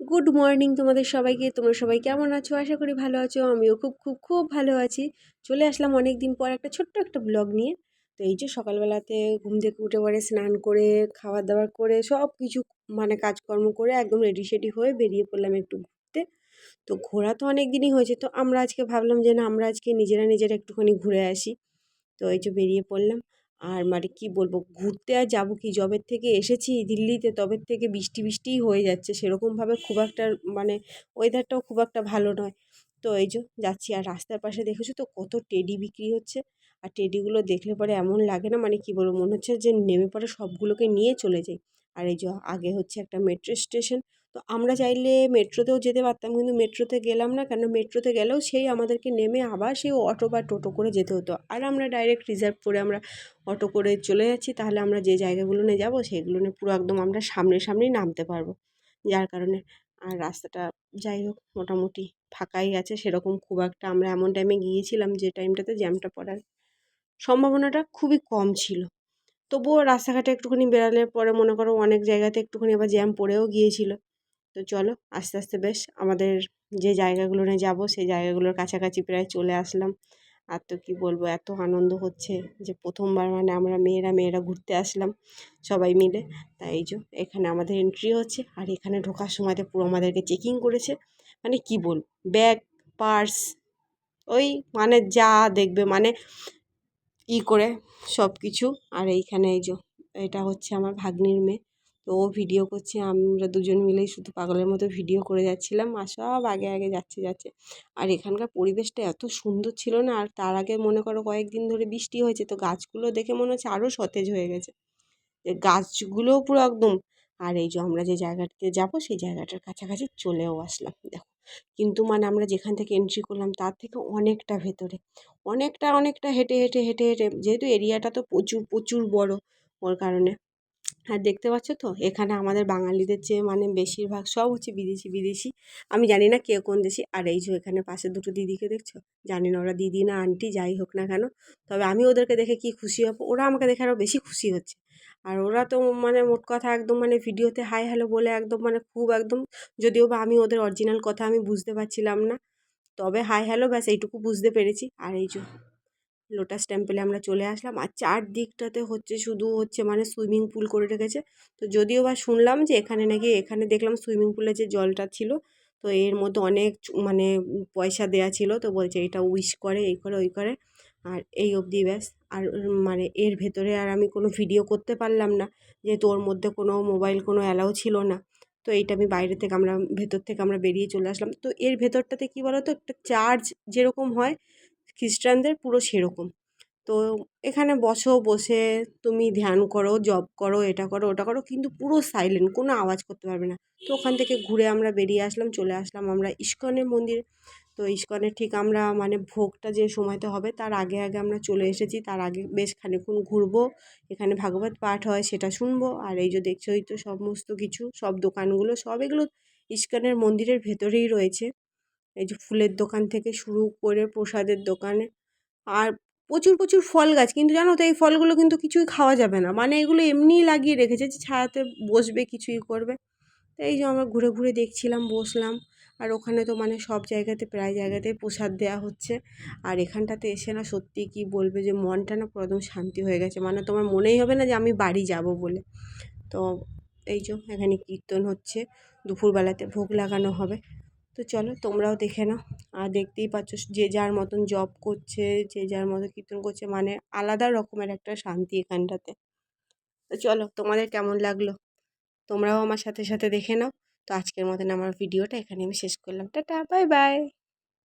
Good morning তোমাদের সবাইকে। তোমরা সবাই কেমন আছো? আশা করি ভালো আছো। আমিও খুব খুব খুব ভালো আছি। চলে আসলাম অনেক দিন পর একটা ছোট্ট একটা ব্লগ নিয়ে। তো এই যে সকালবেলাতে ঘুম থেকে উঠে পরে স্নান করে খাবার দাবার করে সব কিছু মানে কাজকর্ম করে একদম রেডি সেডি হয়ে বেরিয়ে পড়লাম একটু ঘুরতে। তো ঘোরা তো অনেক দিনই হয়েছে। তো আমরা আজকে ভাবলাম যে না, আমরা আজকে নিজেরা নিজেরা একটুখানি ঘুরে আসি। তো এই যে বেরিয়ে পড়লাম। আর মানে কি বলব, ঘুরতে আর যাব কি? জবের থেকে এসেছি দিল্লিতে তবের থেকে বৃষ্টি বৃষ্টিই হয়ে যাচ্ছে। সেরকমভাবে খুব একটা মানে ওয়েদারটাও খুব একটা ভালো নয়। তো এই যে যাচ্ছি আর রাস্তার পাশে দেখেছ তো কত টেডি বিক্রি হচ্ছে? আর টেডিগুলো দেখলে পরে এমন লাগে না? মানে কি বলব, মনে হচ্ছে যে নেমে পরে সবগুলোকে নিয়ে চলে যাই। আর এই যে আগে হচ্ছে একটা মেট্রো স্টেশন তো আমরা চাইলে মেট্রোতেও যেতে পারতাম, কিন্তু মেট্রোতে গেলাম না কেন? মেট্রোতে গেলেও সেই আমাদেরকে নেমে আবার সেই অটো বা টোটো করে যেতে হতো। আর আমরা ডাইরেক্ট রিজার্ভ করে আমরা অটো করে চলে যাচ্ছি, তাহলে আমরা যে জায়গাগুলো নিয়ে যাব সেগুলো নিয়ে পুরো একদম আমরা সামনে সামনেই নামতে পারব। যার কারণে আর রাস্তাটা যাই হোক মোটামুটি ফাঁকাই আছে, সেরকম খুব একটা আমরা এমন টাইমে গিয়েছিলাম যে টাইমটাতে জ্যামটা পড়ার সম্ভাবনাটা খুবই কম ছিল। তবুও রাস্তাঘাটে একটুখানি বেরালে পরে মনে করো অনেক জায়গাতে একটুখানি আবার জ্যাম পড়েও গিয়েছিল। তো চলো আস্তে আস্তে বেশ আমাদের যে জায়গাগুলো নিয়ে যাব, সেই জায়গাগুলোর কাছাকাছি প্রায় চলে আসলাম। আর তো কী বলব, এত আনন্দ হচ্ছে যে প্রথমবার মানে আমরা মেয়েরা মেয়েরা ঘুরতে আসলাম সবাই মিলে। তাই এই এখানে আমাদের এন্ট্রি হচ্ছে আর এখানে ঢোকার সময়তে পুরো আমাদেরকে চেকিং করেছে। মানে কি বল ব্যাগ পার্স ওই মানে যা দেখবে মানে ই করে সব কিছু আর এইখানে এই যে এটা হচ্ছে আমার ভাগ্নির মেয়ে। তো ও ভিডিও করছে, আমরা দুজন মিলেই শুধু পাগলের মতো ভিডিও করে যাচ্ছিলাম আর সব আগে আগে যাচ্ছে যাচ্ছে। আর এখানকার পরিবেশটা এত সুন্দর ছিল না, আর তার আগে মনে করো কয়েকদিন ধরে বৃষ্টি হয়েছে, তো গাছগুলো দেখে মনে হচ্ছে আরও সতেজ হয়ে গেছে। গাছগুলোও পুরো একদম, আর এই যে আমরা যে জায়গাটাতে যাব, সেই জায়গাটার কাছাকাছি চলেও আসলাম, দেখো। কিন্তু মানে আমরা যেখান থেকে এন্ট্রি করলাম, তার থেকে অনেকটা ভেতরে, অনেকটা অনেকটা হেঁটে হেঁটে হেঁটে হেঁটে, যেহেতু এরিয়াটা তো প্রচুর প্রচুর বড়, ওর কারণে। আর দেখতে পাচ্ছ তো? এখানে আমাদের বাঙালিদের চেয়ে মানে বেশিরভাগ সব হচ্ছে বিদেশি বিদেশি। আমি জানি না কে কোন দেশি। আর এই যে এখানে পাশে দুটো দিদিকে দেখছ? জানি না ওরা দিদি না আন্টি, যাই হোক না কেন। তবে আমি ওদেরকে দেখে কি খুশি হব? ওরা আমাকে দেখে আরও বেশি খুশি হচ্ছে। আর ওরা তো মানে মোট কথা একদম মানে ভিডিওতে হাই হ্যালো বলে একদম মানে খুব একদম যদিও বা আমি ওদের অরিজিনাল কথা আমি বুঝতে পারছিলাম না। তবে হাই হ্যালো ব্যাস এইটুকু বুঝতে পেরেছি। আর এই যে লোটাস টেম্পলে আমরা চলে আসলাম। আর চারদিকটাতে হচ্ছে শুধু হচ্ছে মানে সুইমিং পুল করে রেখেছে। তো যদিও বা শুনলাম যে এখানে নাকি এখানে দেখলাম সুইমিং পুলে যে জলটা ছিল, তো এর মধ্যে অনেক মানে পয়সা দেয়া ছিল। তো বলছে এটা উইশ করে, এই করে, ওই করে। আর এই অবধি ব্যাস। আর মানে এর ভেতরে আর আমি কোনো ভিডিও করতে পারলাম না যেহেতু ওর মধ্যে কোনো মোবাইল কোনো অ্যালাউ ছিল না। তো এইটা আমি বাইরে থেকে আমরা, ভেতর থেকে আমরা বেরিয়ে চলে আসলাম। তো এর ভেতরটাতে কী বলো তো একটা চার্জ যেরকম হয় খ্রিস্টানদের পুরো সেরকম। তো এখানে বসো, বসে তুমি ধ্যান করো জব করো, এটা করো, ওটা করো, কিন্তু পুরো সাইলেন্ট কোনো আওয়াজ করতে পারবে না। তো ওখান থেকে ঘুরে আমরা বেরিয়ে আসলাম, চলে আসলাম আমরা ইস্কনের মন্দির। তো ইস্কনের ঠিক আমরা মানে ভোগটা যে সময়তে হবে, তার আগে আগে আমরা চলে এসেছি, তার আগে বেশ খানিক্ষণ ঘুরবো, এখানে ভাগবত পাঠ হয়, সেটা শুনব, আর এই যে দেখছোই তো সমস্ত কিছু, সব দোকানগুলো, সব এগুলো ইস্কনের মন্দিরের ভেতরেই রয়েছে। এই যে ফুলের দোকান থেকে শুরু করে প্রসাদের দোকানে। আর প্রচুর প্রচুর ফল গাছ। কিন্তু জানো তো এই ফলগুলো কিন্তু কিছুই খাওয়া যাবে না। মানে এগুলো এমনিই লাগিয়ে রেখেছে যে ছায়াতে বসবে, কিছুই করবে। তো এই যে আমরা ঘুরে ঘুরে দেখছিলাম, বসলাম। আর ওখানে তো মানে সব জায়গাতে, প্রায় জায়গাতেই প্রসাদ দেওয়া হচ্ছে। আর এখানটাতে এসে না সত্যি কি বলবে যে মনটা না একদম শান্তি হয়ে গেছে। মানে তোমার মনেই হবে না যে আমি বাড়ি যাব বলে। তো এই যে এখানে কীর্তন হচ্ছে। দুপুরবেলাতে ভোগ লাগানো হবে। তো চলো তোমরাও দেখে নাও। আর দেখতেই পাচ্ছ যে যার মতন জব করছে, যে যার মতন কীর্তন করছে মানে আলাদা রকমের একটা শান্তি এখানটাতে। তো চলো তোমাদের কেমন লাগল? তোমরাও আমার সাথে সাথে দেখে নাও। তো আজকের মতন আমার ভিডিওটা এখানে আমি শেষ করলাম। Tata bye bye